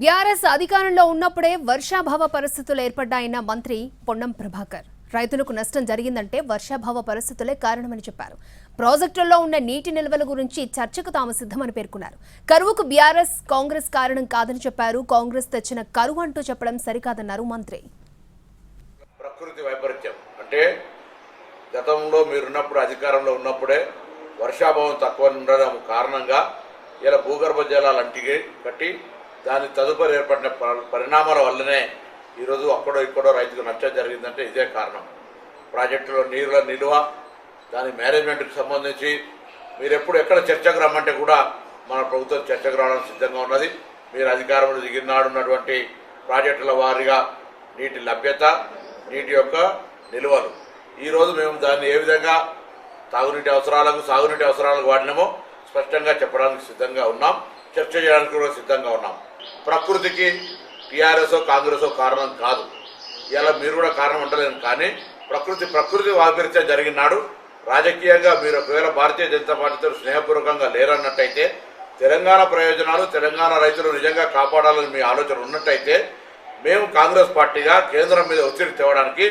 BRS అధికారంలో ఉన్నప్పుడే వర్షాభావ పరిస్థితులు ఏర్పడ్డాయన్న మంత్రి పొన్నం ప్రభాకర్. రైతులకు నష్టం జరిగిందంటే వర్షాభావ పరిస్థితులే కారణమని చెప్పారు. ప్రాజెక్టుల్లో ఉన్న నీటి నిల్వల గురించి చర్చకు తాము సిద్ధమని పేర్కొన్నారు. కరువుకు బీఆర్ఎస్ కాంగ్రెస్ కారణం కాదని చెప్పారు. కాంగ్రెస్ తెచ్చిన కరువు అంటూ చెప్పడం సరికాదన్నారు మంత్రి. ప్రకృతి వైపరీత్యం. అంటే గతంలో మీరున్నప్పుడు అధికారంలో ఉన్నప్పుడే వర్షాభావం తక్కువ ఉండడం కారణంగా ఇలా భూగర్భ జలాలు అంటికి కట్టి దాని తదుపరి ఏర్పడిన పరిణామాల వల్లనే ఈరోజు అక్కడో ఇక్కడో రైతుకు నష్టం జరిగిందంటే ఇదే కారణం. ప్రాజెక్టులో నీరుల నిల్వ దాని మేనేజ్మెంట్కి సంబంధించి మీరు ఎప్పుడు ఎక్కడ చర్చకు రమ్మంటే కూడా మన ప్రభుత్వం చర్చకు రావడానికి సిద్ధంగా ఉన్నది. మీరు అధికారంలో దిగినాడున్నటువంటి ప్రాజెక్టుల వారీగా నీటి లభ్యత నీటి యొక్క నిల్వలు. ఈరోజు మేము దాన్ని ఏ విధంగా తాగునీటి అవసరాలకు సాగునీటి అవసరాలకు వాడినామో స్పష్టంగా చెప్పడానికి సిద్ధంగా ఉన్నాం. చర్చ చేయడానికి కూడా సిద్ధంగా ఉన్నాం. ప్రకృతికి టీఆర్ఎస్ కాంగ్రెస్ కారణం కాదు. ఇలా మీరు కూడా కారణం ఉండలేను కానీ ప్రకృతి ప్రకృతి వైపరీత్యం జరిగినాడు రాజకీయంగా మీరు ఒకవేళ భారతీయ జనతా పార్టీతో స్నేహపూర్వకంగా లేరన్నట్టయితే తెలంగాణ ప్రయోజనాలు తెలంగాణ రైతులు నిజంగా కాపాడాలని మీ ఆలోచన ఉన్నట్టయితే మేము కాంగ్రెస్ పార్టీగా కేంద్రం మీద ఒత్తిడి తేవడానికి